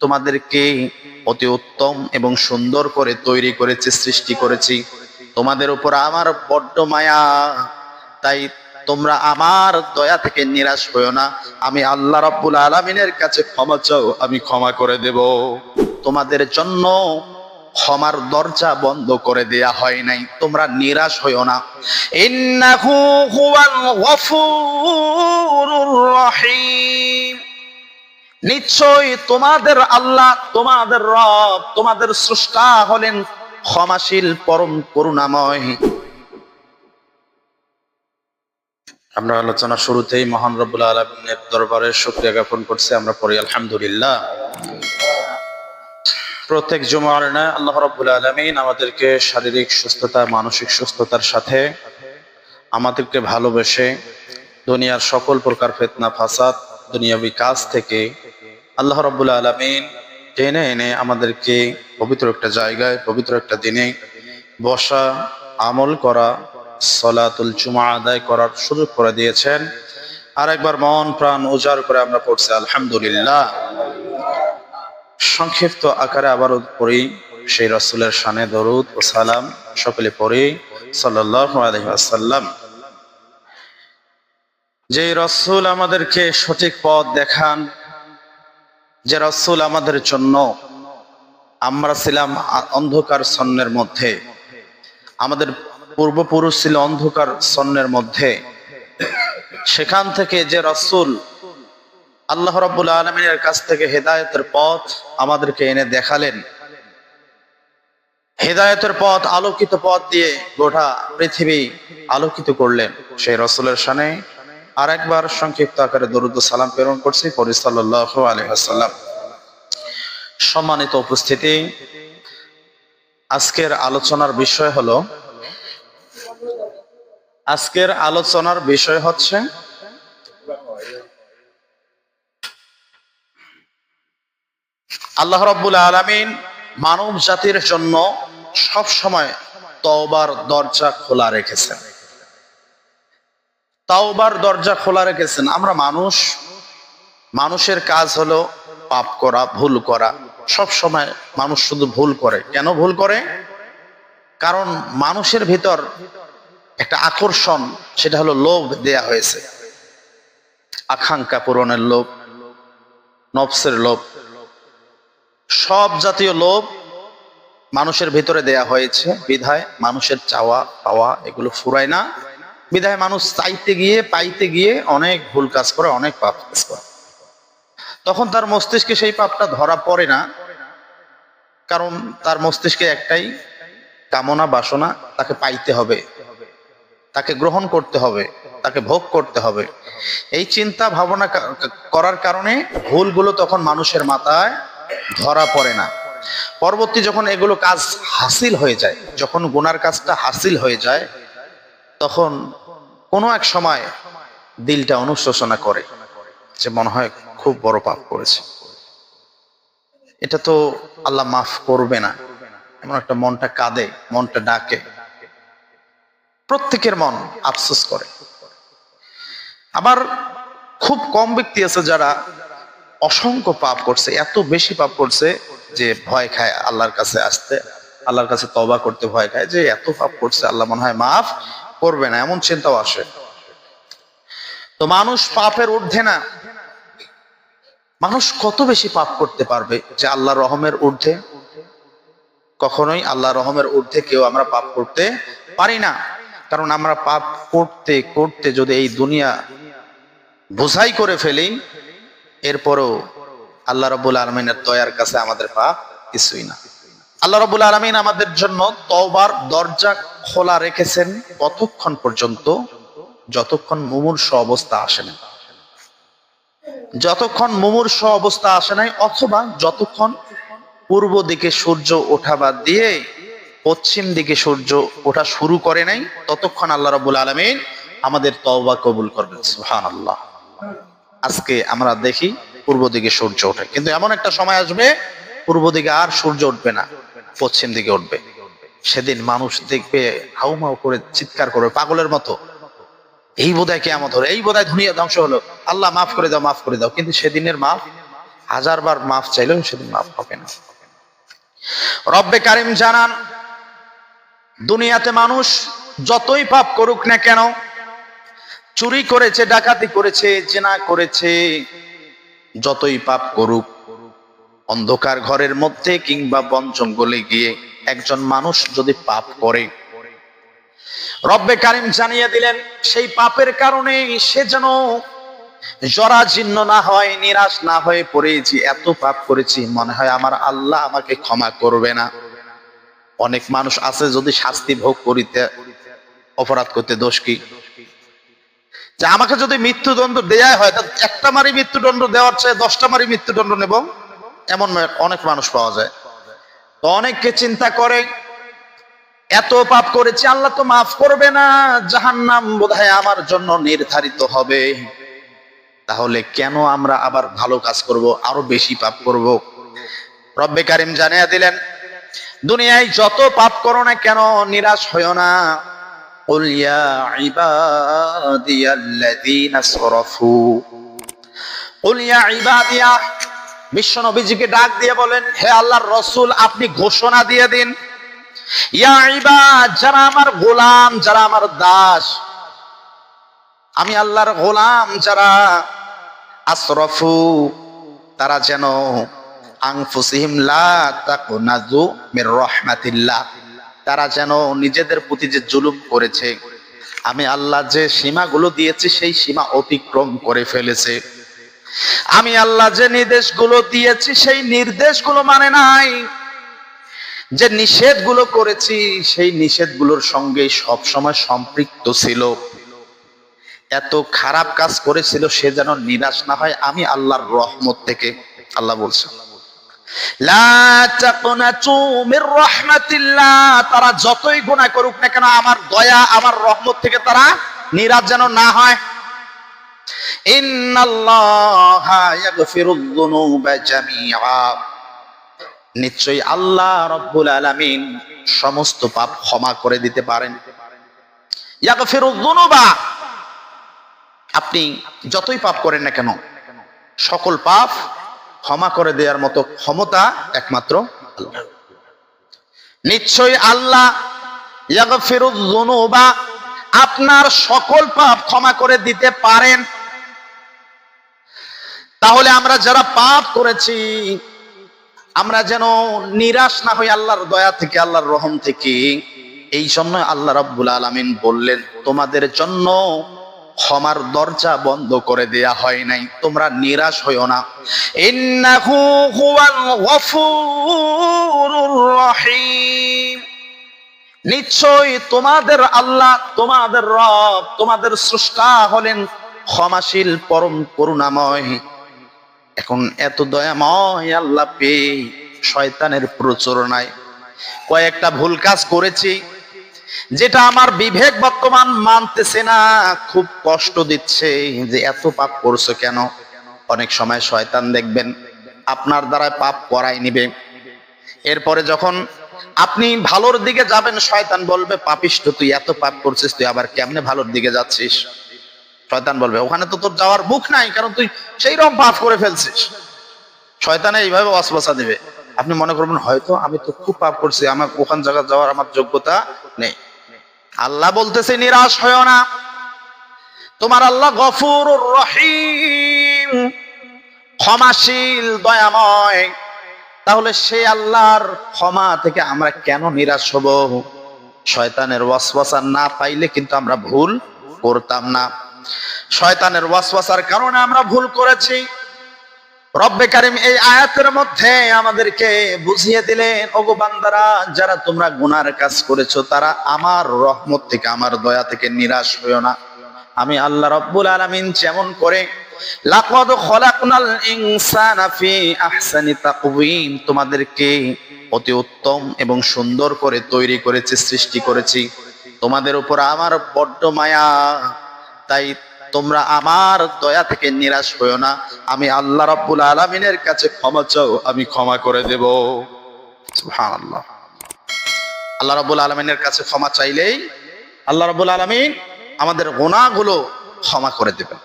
তোমাদেরকে অতি উত্তম এবং সুন্দর করে তৈরি করেছে, সৃষ্টি করেছি। তোমাদের উপর আমার বড্ড মায়া। তাই তোমরা আমার দয়া থেকে নিরাশ হইও না। আমি আল্লাহ রাব্বুল আলামিনের কাছে ক্ষমা চাও, আমি ক্ষমা করে দেব। তোমাদের জন্য ক্ষমার দরজা বন্ধ করে দেয়া হয় নাই। তোমরা নিরাশ হইও না। ইন্নাহু হুয়াল গফুরুর রহিম। নিশ্চয় তোমাদের আল্লাহ, তোমাদের রব, তোমাদের স্রষ্টা হলেন ক্ষমাশীল, পরম করুণাময়। আমরা আলোচনা শুরুতেই মহান রব্বুল আলমিনের দরবারে শুক্রিয়া জ্ঞাপন করছি, আমরা পড়ি, আলহামদুলিল্লাহ। প্রত্যেক জুমার না আল্লাহ রব্বুল আলমিন আমাদেরকে শারীরিক সুস্থতা, মানসিক সুস্থতার সাথে আমাদেরকে ভালোবেসে দুনিয়ার সকল প্রকার ফেতনা, ফাসাদ, দুনিয়াবি কাজ থেকে আল্লাহ রব্বুল আলমিন টেনে এনে আমাদেরকে পবিত্র একটা জায়গায়, পবিত্র একটা দিনে বসা, আমল করা, সলাতুল জুমা আদায় করার সুযোগ করে দিয়েছেন। আর একবার মন, প্রাণ উজাড় করে আমরা পড়ছি, আলহামদুলিল্লাহ। সংক্ষিপ্ত আকারে আবারও পড়ি, সেই রসুলের শানে দরুদ ও সালাম সকলে পড়ি আলাইহি যে রসুল আমাদেরকে সঠিক পথ দেখান যে রসুল আমাদের জন্য আমরা ছিলাম অন্ধকার সন্নের মধ্যে। আমাদের পূর্বপুরুষ ছিল অন্ধকার সন্নের মধ্যে। সেখান থেকে যে রসুল আল্লাহ রাব্বুল আলমিনের কাছ থেকে হেদায়তের পথ আমাদেরকে এনে দেখালেন। হেদায়তের পথ, আলোকিত পথ দিয়ে গোটা পৃথিবী আলোকিত করলেন। সেই রসুলের সানে আর একবার সংক্ষিপ্ত আকারে দরুদ সালাম প্রেরণ করছি পরিসাল্লাহ আলহাম সম্মানিত উপস্থিতি, আজকের আলোচনার বিষয় হলো, আজকের আলোচনার বিষয় হচ্ছে, আল্লাহ রাব্বুল আলামিন মানব জাতির জন্য সব সময় তওবার দরজা খোলা রেখেছেন। তাওবার দরজা খোলা রেখেছেন। আমরা মানুষ, মানুষের কাজ হলো পাপ করা, ভুল করা। সব সময় মানুষ শুধু ভুল করে। কেন ভুল করে? কারণ মানুষের ভিতর একটা আকর্ষণ, সেটা হলো লোভ দেয়া হয়েছে। আকাঙ্ক্ষা পূরণের লোভ, নফসের লোভ। সব জাতীয় লোভ মানুষের ভিতরে দেয়া হয়েছে। বিধায় মানুষের চাওয়া, পাওয়া, এগুলো ফুরায় না। বিধায় মানুষ চাইতে গিয়ে, পাইতে গিয়ে অনেক ভুল কাজ করে, অনেক পাপ কাজ করে। তখন তার মস্তিষ্কে সেই পাপটা ধরা পড়ে না, কারণ তার মস্তিষ্কে একটাই কামনা, বাসনা, তাকে পাইতে হবে। তাকে গ্রহণ করতে হবে, তাকে ভোগ করতে হবে। এই চিন্তা, ভাবনা করার কারণে ভুলগুলো তখন মানুষের মাথায় ধরা পড়ে না। পরবর্তী যখন এগুলো কাজ হাসিল হয়ে যায়, যখন গুনার কাজটা হাসিল হয়ে যায়, তখন কোনো এক সময় দিলটা অনুশোচনা করে যে মনে হয় খুব বড় পাপ করেছে। এটা তো আল্লাহ মাফ করবে না। এমন একটা মনটা কাঁদে, মনটা ডাকে। প্রত্যেকের মন আফসোস করে। আবার খুব কম ব্যক্তি আছে যারা অসংখ্য পাপ করছে, এত বেশি পাপ করছে যে ভয় খায় আল্লাহর কাছে আসতে, আল্লাহর কাছে তবা করতে ভয় খায় যে এত পাপ করছে, আল্লাহ মনে হয় মাফ। করবে না, এমন চিন্তাও আসে। তো মানুষ পাপের ঊর্ধ্বে না। মানুষ কত বেশি পাপ করতে পারবে যে আল্লাহ রহমের ঊর্ধ্বে? কখনোই আল্লাহ রহমের ঊর্ধ্বে কেউ আমরা পাপ করতে পারি না। কারণ আমরা পাপ করতে করতে যদি এই দুনিয়া বোঝাই করে ফেলি, এরপরও আল্লাহ রবুল আলমিনের দয়ার কাছে আমাদের পাপ কিছুই না। আল্লাহ রবুল আলমিন আমাদের জন্য তওবার দরজা খোলা রেখেছেন কতক্ষণ পর্যন্ত? যতক্ষণ মুমূর্ষ অবস্থা আসে না যতক্ষণ মুমূর্ষ অবস্থা আসে নাই, অথবা যতক্ষণ পূর্ব দিকে সূর্য ওঠা বাদ দিয়ে পশ্চিম দিকে সূর্য ওঠা শুরু করে নাই, ততক্ষণ আল্লাহ রবুল আলমিন আমাদের তওবা কবুল করবেন। সুহান আল্লাহ আজকে আমরা দেখি পূর্ব দিকে সূর্য ওঠে, কিন্তু এমন একটা সময় আসবে, পূর্ব দিকে আর সূর্য উঠবে না। পশ্চিম দিকে উঠবে। সেদিন মানুষ দেখবে হাউমাউ করে চিৎকার করবে, পাগলের মতো। এই বোধহয় কেমন হলো, এই বোধহয় দুনিয়া ধ্বংস হলো। আল্লাহ মাফ করে দাও, মাফ করে দাও। কিন্তু সেদিনের মাফ, হাজারবার মাফ চাইলেও সেদিন মাফ হবে না। রব্বে কারিম জানান, দুনিয়াতে মানুষ যতই পাপ করুক না কেন, চুরি করেছে, ডাকাতি করেছে, জেনা করেছে, যতই পাপ করুক অন্ধকার ঘরের মধ্যে কিংবা বন জঙ্গলে গিয়ে একজন মানুষ যদি পাপ করে, রব্বে কারিম জানিয়ে দিলেন, সেই পাপের কারণে সে যেন জরাজীর্ণ না হয়, নিরাশ না হয়ে পড়ে যে এত পাপ করেছি, মনে হয় আমার আল্লাহ আমাকে ক্ষমা করবে না। অনেক মানুষ আছে যদি শাস্তি ভোগ করিতে, অপরাধ করতে দোষ কি? যে আমাকে যদি মৃত্যুদণ্ড দেয়া হয় একটা মারি মৃত্যুদণ্ড দেওয়ার চেয়ে দশটা মারি মৃত্যুদণ্ড নেব। এমন অনেক মানুষ পাওয়া যায়। তো অনেককে চিন্তা করে, এত পাপ করেছি, আল্লাহ তো মাফ করবে না জাহান নাম বোধহয় আমার জন্য নির্ধারিত হবে। তাহলে কেন আমরা আবার ভালো কাজ করব, আরও বেশি পাপ করব? রব্বে কারিম জানিয়ে দিলেন, দুনিয়ায় যত পাপ করো না কেন, নিরাশ হয় না। উলিয়া সরফু। ইবাদিয়া বিশ্ব নবীজিকে ডাক দিয়ে বলেন, হে আল্লাহর রসুল, আপনি ঘোষণা দিয়ে দিন। যারা আমার গোলাম, যারা আমার দাস। আমি আল্লাহর গোলাম, যারা আশরফু, তারা যেন তারা যেন নিজেদের প্রতি যে জুলুম করেছে, আমি আল্লাহ যে সীমাগুলো দিয়েছি, সেই সীমা অতিক্রম করে ফেলেছে। আমি আল্লাহ যে নির্দেশগুলো দিয়েছি, সেই নির্দেশগুলো মানে নাই। যে নিষেধগুলো করেছি, সেই নিষেধগুলোর সঙ্গে সব সময় সম্পৃক্ত ছিল। এত খারাপ কাজ করেছিল, সে যেন নিরাশ না হয়, আমি আল্লাহর রহমত থেকে আল্লাহ বলছে। তারা যতই গুণা করুক না কেন, আমার দয়া, আমার রহমত থেকে তারা নিরাশ যেন না হয়। নিশ্চয়ই আল্লাহ রব্বুল আলামিন সমস্ত পাপ ক্ষমা করে দিতে পারেন। আপনি যতই পাপ করেন না কেন, সকল পাপ ক্ষমা করে দেওয়ার মতো ক্ষমতা একমাত্র আল্লাহ। নিশ্চয়ই আল্লাহ আপনার সকল পাপ ক্ষমা করে দিতে পারেন। তাহলে আমরা যারা পাপ করেছি, আমরা যেন নিরাশ না হই আল্লাহর দয়া থেকে, আল্লাহর রহম থেকে। এই জন্য আল্লাহ রাব্বুল আলামিন বললেন, তোমাদের জন্য ক্ষমার দরজা বন্ধ করে দেয়া হয় নাই। তোমরা নিরাশ হইও না। ইন্নাহু হুয়াল গফুরুর রহিম। নিশ্চয় তোমাদের আল্লাহ, তোমাদের রব, তোমাদের স্রষ্টা হলেন ক্ষমাশীল, পরম করুণাময় এখন এত দয়া দয়াময় আল্লাহ পেয়ে শয়তানের প্রচুরণায়। কয়েকটা ভুল কাজ করেছি, যেটা আমার বিবেক বর্তমান মানতেছে না, খুব কষ্ট দিচ্ছে, যে এত পাপ করছ কেন? অনেক সময় শয়তান দেখবেন, আপনার দ্বারা পাপ করাই নিবে। এরপরে যখন আপনি ভালোর দিকে যাবেন, শয়তান বলবে পাপিষ্ট তুই এত পাপ করছিস, তুই আবার কেমনে ভালোর দিকে যাচ্ছিস? শয়তান বলবে, ওখানে তো তোর যাওয়ার মুখ নাই, কারণ তুই সেই রকম পাপ করে ফেলছিস। শয়তানে এইভাবে অসবসা দিবে। আপনি মনে করবেন, হয়তো আমি তো খুব পাপ করছি, আমার ওখান জায়গা যাওয়ার আমার যোগ্যতা নেই। আল্লাহ বলতেছে, নিরাশ হয় না। তোমার আল্লাহ গফুর রহিম, ক্ষমাশীল, দয়াময়। তাহলে সে আল্লাহর ক্ষমা থেকে আমরা কেন নিরাশ হব? শয়তানের ওয়াসওয়াসা না পাইলে কিন্তু আমরা ভুল করতাম না। শয়তানের ওয়াসওয়াসার কারণে আমরা ভুল করেছি। রব্বে কারিম এই আয়াতের মধ্যে আমাদেরকে বুঝিয়ে দিলেন, ওগো বান্দারা, যারা তোমরা গুনার কাজ করেছ, তারা আমার রহমত থেকে, আমার দয়া থেকে নিরাশ হইও না। আমি আল্লাহ রব্বুল আলামিন যেমন করে, লাকাদ খলাকনাল ইনসানা ফি আহসানি তাকওয়িম তোমাদেরকে অতি উত্তম এবং সুন্দর করে তৈরি করেছি, সৃষ্টি করেছি। তোমাদের উপর আমার বড্ড মায়া। তাই তোমরা আমার দয়া থেকে নিরাশ হইও না। আমি আল্লাহ রাব্বুল আলামিনের কাছে ক্ষমা চাও, আমি ক্ষমা করে দেব। সুবহানাল্লাহ। আল্লাহ রাব্বুল আলামিনের কাছে ক্ষমা চাইলেই আল্লাহ রাব্বুল আলামিন আমাদের গোনাগুলো ক্ষমা করে দেবেন।